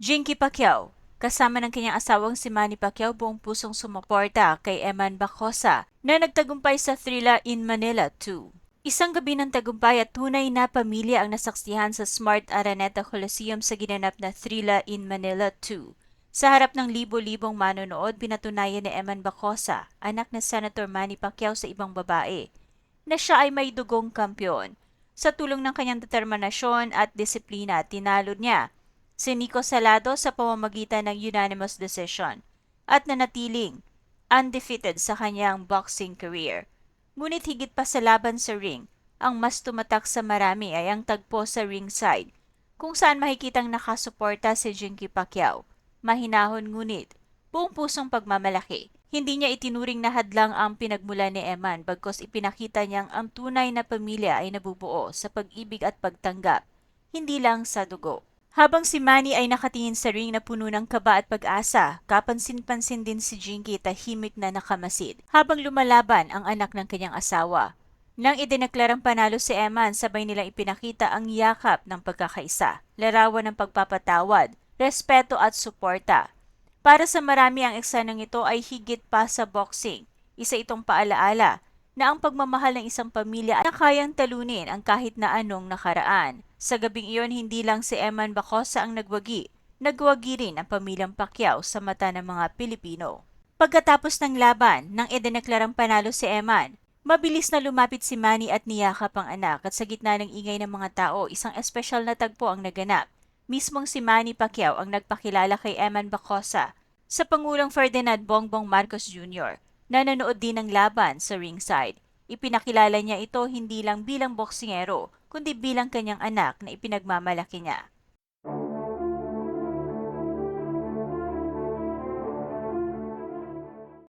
Jinky Pacquiao, kasama ng kanyang asawang si Manny Pacquiao buong pusong sumuporta kay Eman Bacosa na nagtagumpay sa Thrilla in Manila 2. Isang gabi ng tagumpay at tunay na pamilya ang nasaksihan sa Smart Araneta Coliseum sa ginanap na Thrilla in Manila 2. Sa harap ng libo-libong manonood, pinatunayan ni Eman Bacosa, anak na Senator Manny Pacquiao sa ibang babae, na siya ay may dugong kampyon. Sa tulong ng kanyang determinasyon at disiplina, tinalo niya si Nico Salado sa pamamagitan ng unanimous decision at nanatiling undefeated sa kanyang boxing career. Ngunit higit pa sa laban sa ring, ang mas tumatak sa marami ay ang tagpo sa ringside, kung saan makikitang nakasuporta si Jinky Pacquiao. Mahinahon ngunit, buong pusong pagmamalaki. Hindi niya itinuring na hadlang ang pinagmula ni Eman bagkos ipinakita niyang ang tunay na pamilya ay nabubuo sa pag-ibig at pagtanggap, hindi lang sa dugo. Habang si Manny ay nakatingin sa ring na puno ng kaba at pag-asa, kapansin-pansin din si Jinky tahimik na nakamasid habang lumalaban ang anak ng kanyang asawa. Nang idineklarang panalo si Eman, sabay nilang ipinakita ang yakap ng pagkakaisa, larawan ng pagpapatawad, respeto at suporta. Para sa marami ang eksenang ito ay higit pa sa boxing. Isa itong paalaala na ang pagmamahal ng isang pamilya ay kayang talunin ang kahit na anong nakaraan. Sa gabing iyon, hindi lang si Eman Bacosa ang nagwagi, nagwagi rin ang pamilyang Pacquiao sa mata ng mga Pilipino. Pagkatapos ng laban, nang idineklarang panalo si Eman, mabilis na lumapit si Manny at niyakap ang anak at sa gitna ng ingay ng mga tao, isang espesyal na tagpo ang naganap. Mismong si Manny Pacquiao ang nagpakilala kay Eman Bacosa sa Pangulong Ferdinand Bongbong Marcos Jr. na nanood din ng laban sa ringside. Ipinakilala niya ito hindi lang bilang boksingero, kundi bilang kanyang anak na ipinagmamalaki niya.